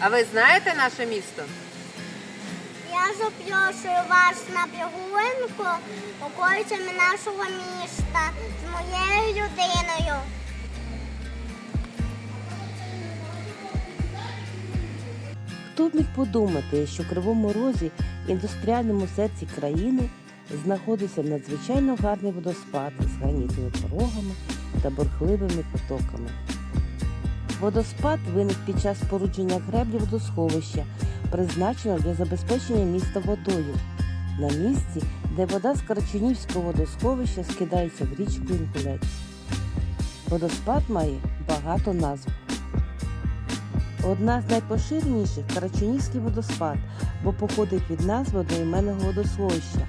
А ви знаєте наше місто? Я запрошую вас на прогулянку околицями нашого міста з моєю людиною. Хто б міг подумати, що в Кривому Розі, індустріальному серці країни, знаходиться надзвичайно гарний водоспад з гранітними порогами та бурхливими потоками. Водоспад виник під час спорудження греблі водосховища, призначеного для забезпечення міста водою. На місці, де вода з Карачунівського водосховища скидається в річку Інгулець. Водоспад має багато назв. Одна з найпоширеніших Карачунівський водоспад, бо походить від назви одноіменного водосховища,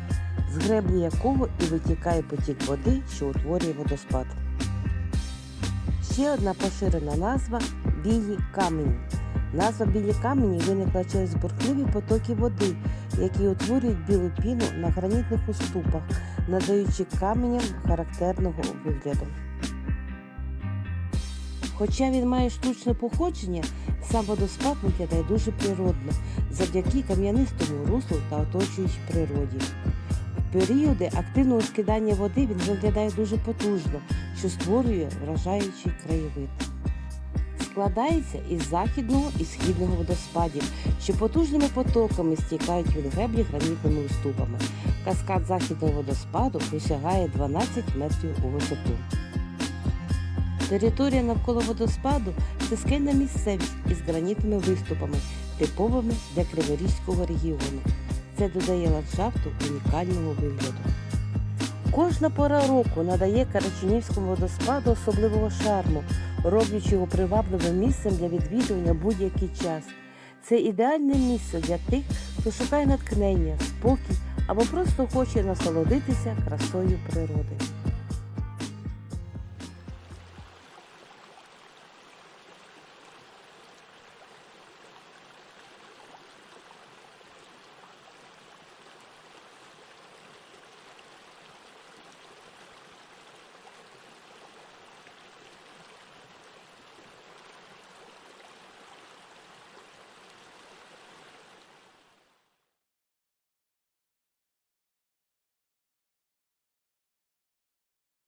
з греблі якого і витікає потік води, що утворює водоспад. Ще одна поширена назва білі камені. Назва білі камені виникла через бурхливі потоки води, які утворюють білу піну на гранітних уступах, надаючи каменям характерного вигляду. Хоча він має штучне походження, сам водоспад виглядає дуже природно завдяки кам'янистому руслу та оточуючій природі. Періоди активного скидання води він виглядає дуже потужно, що створює вражаючий краєвид. Складається із західного і східного водоспадів, що потужними потоками стікають від греблі гранітними уступами. Каскад західного водоспаду досягає 12 метрів у висоту. Територія навколо водоспаду це скельна місцевість із гранітними виступами, типовими для Криворізького регіону. Це додає ландшафту унікального вигляду. Кожна пора року надає Карачунівському водоспаду особливого шарму, роблячи його привабливим місцем для відвідування будь-який час. Це ідеальне місце для тих, хто шукає натхнення, спокій або просто хоче насолодитися красою природи.